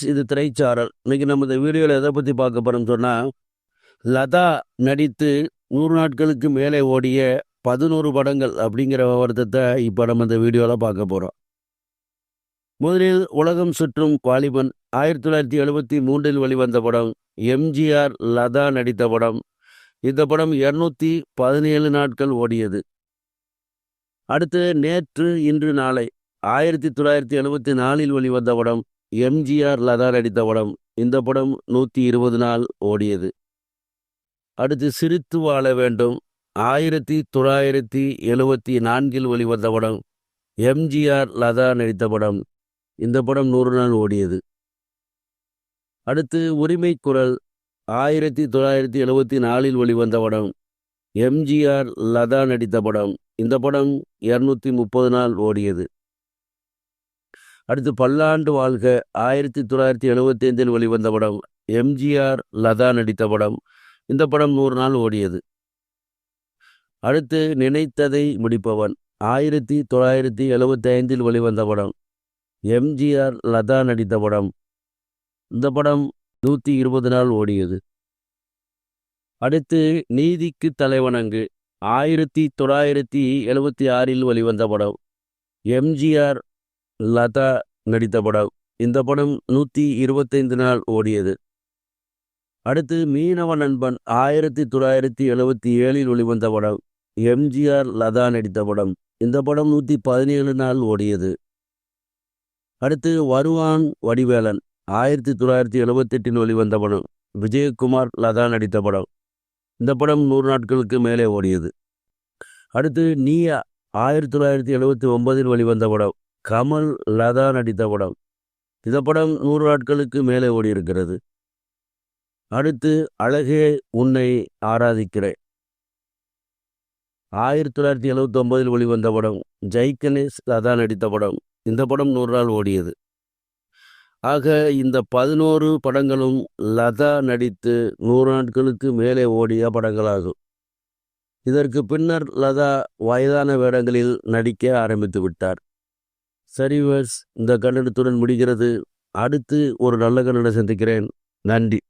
Viewers இது திரைச்சாரல். இன்னைக்கு நம்ம இந்த வீடியோவில் எதை பற்றி பார்க்க போகிறோம்னு சொன்னால் லதா நடித்து நூறு நாட்களுக்கு மேலே ஓடிய பதினோரு படங்கள் அப்படிங்கிற வருத்தத்தை இப்போ நம்ம இந்த வீடியோவில் பார்க்க போகிறோம் முதலில் உலகம் சுற்றும் வாலிபன் ஆயிரத்தி தொள்ளாயிரத்தி எழுபத்தி மூன்றில் வெளிவந்த படம் எம்ஜிஆர் லதா நடித்த படம். இந்த படம் இரநூத்தி பதினேழு நாட்கள் ஓடியது. அடுத்து நேற்று இன்று நாளை ஆயிரத்தி தொள்ளாயிரத்தி எழுபத்தி நாலில் வெளிவந்த படம் எம்ஜிஆர் லதா நடித்த படம் இந்த படம் நூற்றி இருபது நாள் ஓடியது. அடுத்து சிரித்து வாழ வேண்டும். ஆயிரத்தி தொள்ளாயிரத்தி எழுபத்தி நான்கில் வெளிவந்த படம் எம்ஜிஆர் லதா நடித்த படம். இந்த படம் நூறு நாள் ஓடியது. அடுத்து உரிமை குரல் ஆயிரத்தி தொள்ளாயிரத்தி எழுபத்தி நாலில் வெளிவந்த படம் எம்ஜிஆர் லதா நடித்த படம். இந்த படம் இரநூத்தி முப்பது நாள் ஓடியது. அடுத்து பல்லாண்டு வாழ்க. ஆயிரத்தி தொள்ளாயிரத்தி எழுபத்தி ஐந்தில் வெளிவந்த படம் எம்ஜிஆர் லதா நடித்த படம். இந்த படம் நூறு நாள் ஓடியது. அடுத்து நினைத்ததை முடிப்பவன். ஆயிரத்தி தொள்ளாயிரத்தி எழுபத்தி ஐந்தில் வெளிவந்த படம் எம்ஜிஆர் லதா நடித்த படம். இந்த படம் நூற்றி இருபது நாள் ஓடியது. அடுத்து நீதிக்கு தலைவணங்கு. ஆயிரத்தி தொள்ளாயிரத்தி எழுபத்தி ஆறில் வெளிவந்த படம் எம்ஜிஆர் லதா நடித்த படம். இந்த படம் நூற்றி இருபத்தைந்து நாள் ஓடியது. அடுத்து மீனவ நண்பன் ஆயிரத்தி தொள்ளாயிரத்தி எழுபத்தி ஏழில் வெளிவந்த படம். எம்ஜிஆர் லதா நடித்த படம். இந்த படம் நூற்றி பதினேழு நாள் ஓடியது. அடுத்து வருவான் வடிவேலன் ஆயிரத்தி தொள்ளாயிரத்தி எழுபத்தெட்டில் வெளிவந்த படம். விஜயகுமார் லதா நடித்த படம். இந்த படம் நூறு நாட்களுக்கு மேலே ஓடியது. அடுத்து நீயா ஆயிரத்தி தொள்ளாயிரத்தி எழுபத்தி ஒன்பதில் வெளிவந்த படம். கமல் லதா நடித்த படம். இந்த படம் நூறு நாட்களுக்கு மேலே ஓடியிருக்கிறது. அடுத்து அழகே உன்னை ஆராதிக்கிறேன். ஆயிரத்தி தொள்ளாயிரத்தி எழுவத்தி ஒன்பதில் வெளிவந்த படம் ஜெய்கணேஷ் லதா நடித்த படம். இந்த படம் நூறு நாள் ஓடியது. ஆக இந்த பதினோரு படங்களும் லதா நடித்து நூறு நாட்களுக்கு மேலே ஓடிய படங்களாகும். இதற்கு பின்னர் லதா வயதான வேடங்களில் நடிக்க ஆரம்பித்து விட்டார். சரிவர்ஸ் இந்த கன்னடத்துடன் முடிகிறது. அடுத்து ஒரு நல்ல கன்னடம் சந்திக்கிறேன். நன்றி.